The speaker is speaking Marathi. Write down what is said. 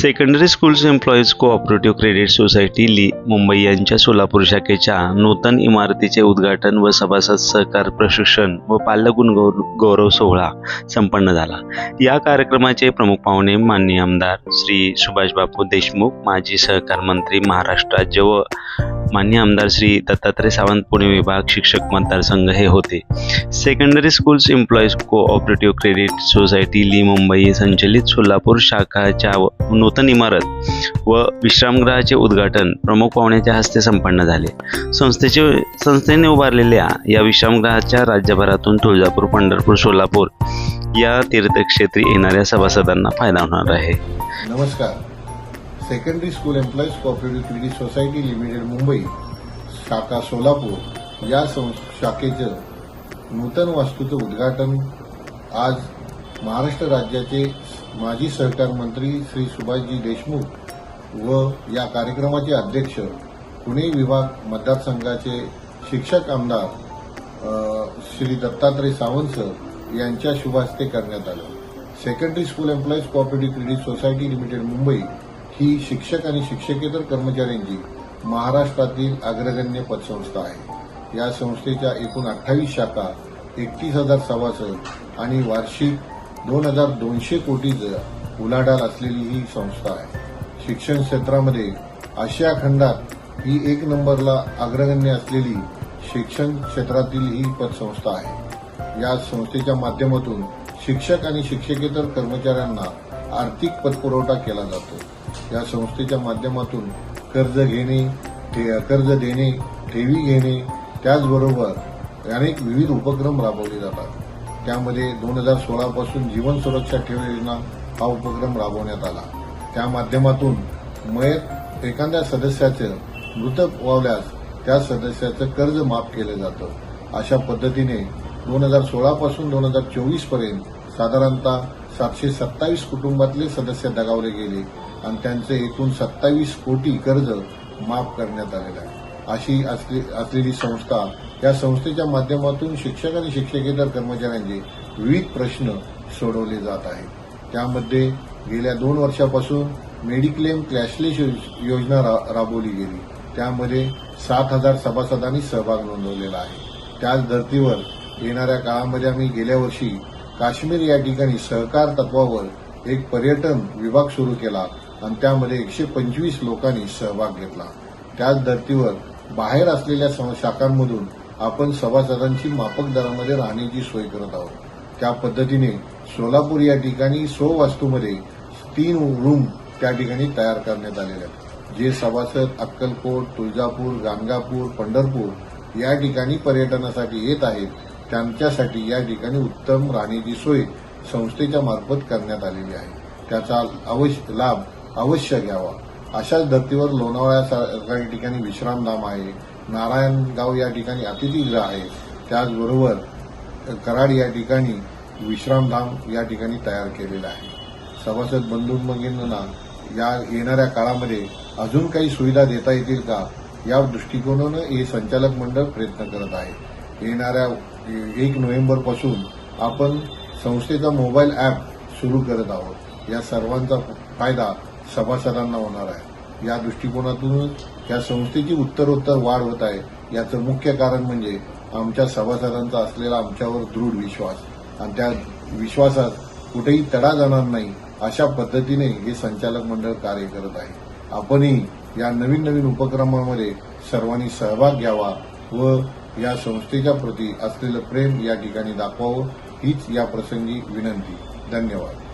Secondary schools employees cooperative credit society ली मुंबई यांच्या सोलापूर शाखेच्या नूतन इमारतीचे उद्घाटन व सभासद सहकार प्रशिक्षण व पाल्यगुण गौर गौरव सोहळा संपन्न झाला. या कार्यक्रमाचे प्रमुख पाहुणे माननीय आमदार श्री सुभाषबापू देशमुख माजी सहकार मंत्री महाराष्ट्र राज्य व मान्य आमदार श्री दत्तात्रय सावंत पुणे विभाग शिक्षक मतदारसंघ हे होते. Secondary schools employees cooperative credit society ली मुंबई संचलित सोलापूर शाखाच्या नूतन इमारत व विश्रामगृहाचे उद्घाटन प्रमुख पाहुण्याच्या हस्ते संपन्न झाले. संस्थेचे संस्थेने उभारलेल्या या विश्रामगृहाच्या राज्यभरातून तुळजापूर पंढरपूर सोलापूर या तीर्थक्षेत्री येणाऱ्या सभासदांना फायदा होणार आहे. नमस्कार. Secondary school employees cooperative credit society limited Mumbai शाखा सोलापूर या सं शाखेचं नूतन वास्तूचं उद्घाटन आज महाराष्ट्र राज्याचे माजी सहकार मंत्री श्री सुभाषजी देशमुख व या कार्यक्रमाचे अध्यक्ष पुणे विभाग मतदारसंघाचे शिक्षक आमदार श्री दत्तात्रय सावंत सर यांच्या शुभास्ते करण्यात आलं. Secondary school employees cooperative credit society limited Mumbai ही शिक्षक आणि शिक्षकेतर कर्मचाऱ्यांची महाराष्ट्रातील अग्रगण्य पतसंस्था आहे. या संस्थेच्या एकूण अठ्ठावीस शाखा एकतीस हजार सभासद आणि वार्षिक दोन हजार दोनशे कोटीचं उलाढाल असलेली ही संस्था आहे. शिक्षण क्षेत्रामध्ये आशिया खंडात ही एक नंबरला अग्रगण्य असलेली शिक्षण क्षेत्रातील ही पतसंस्था आहे. या संस्थेच्या माध्यमातून शिक्षक आणि शिक्षकेतर कर्मचाऱ्यांना आर्थिक पतपुरवठा केला जातो. या संस्थेच्या माध्यमातून कर्ज घेणे ठे- कर्ज देणे ठेवी घेणे त्याचबरोबर अनेक विविध उपक्रम राबवले जातात. त्यामध्ये दोन हजार सोळापासून जीवन सुरक्षा ठेव योजना हा उपक्रम राबवण्यात आला. त्या माध्यमातून मयत एखाद्या सदस्याचं मृत व्हावल्यास त्या सदस्याचं कर्ज माफ केलं जातं. अशा पद्धतीने दोन हजार सोळापासून दोन हजार चोवीसपर्यंत साधारणतः सातशे सत्तावीस कुटुंबातले सदस्य दगावले गेले आणि त्यांचे एकूण सत्तावीस कोटी कर्ज माफ करण्यात आलेलं आहे. अशी असलेली संस्था या संस्थेच्या माध्यमातून शिक्षक आणि शिक्षकेतर कर्मचाऱ्यांचे विविध प्रश्न सोडवले जात आहेत. त्यामध्ये गेल्या दोन वर्षापासून मेडिक्लेम कॅशलेस योज- योजना रा- राबवली गेली. त्यामध्ये सात हजार सभासदांनी सहभाग नोंदवलेला आहे. त्याच धर्तीवर येणाऱ्या काळामध्ये आम्ही गेल्या वर्षी काश्मीर या ठिकाणी सहकार तत्वावर एक पर्यटन विभाग सुरू केला आणि त्यामध्ये एकशे पंचवीस लोकांनी सहभाग घेतला. त्याच धर्तीवर बाहेर असलेल्या शाखांमधून आपण सभासदांची माफक दरामध्ये राहण्याची सोय करत आहोत. त्या पद्धतीने सोलापूर या ठिकाणी सो वास्तूमध्ये तीन रूम त्या ठिकाणी तयार करण्यात आलेले आहेत. जे सभासद अक्कलकोट तुळजापूर गाणगापूर पंढरपूर या ठिकाणी पर्यटनासाठी येत आहेत. त्यांच्यासाठी या ठिकाणी उत्तम राहण्याची सोय संस्थेच्या मार्फत करण्यात आलेली आहे. त्याचा अवश्य लाभ अवश्य घ्यावा. अशाच धर्तीवर लोणावळ्यासारख्या ठिकाणी विश्रामधाम आहे. नारायणगाव या ठिकाणी अतिथीगृह आहे. त्याचबरोबर कराड या ठिकाणी विश्रामधाम या ठिकाणी तयार केलेला आहे. सभासद बंधू भगिनींना या येणाऱ्या काळामध्ये अजून काही सुविधा देता येतील का? या दृष्टिकोनानं हे संचालक मंडळ प्रयत्न करत आहे. येणाऱ्या एक नोव्हेंबरपासून आपण संस्थेचा मोबाईल ॲप सुरू करत आहोत. या सर्वांचा फायदा सभासदांना होणार आहे. या दृष्टिकोनातूनच या संस्थेची उत्तरोत्तर वाढ होत आहे. याचं मुख्य कारण म्हणजे आमच्या सभासदांचा असलेला आमच्यावर दृढ विश्वास. आणि त्या विश्वासात कुठेही तडा जाणार नाही अशा पद्धतीने हे संचालक मंडळ कार्य करत आहे. आपणही या नवीन नवीन उपक्रमामध्ये सर्वांनी सहभाग घ्यावा व या संस्थेच्या प्रती असलेलं प्रेम या ठिकाणी दाखवावं हीच या प्रसंगी विनंती. धन्यवाद.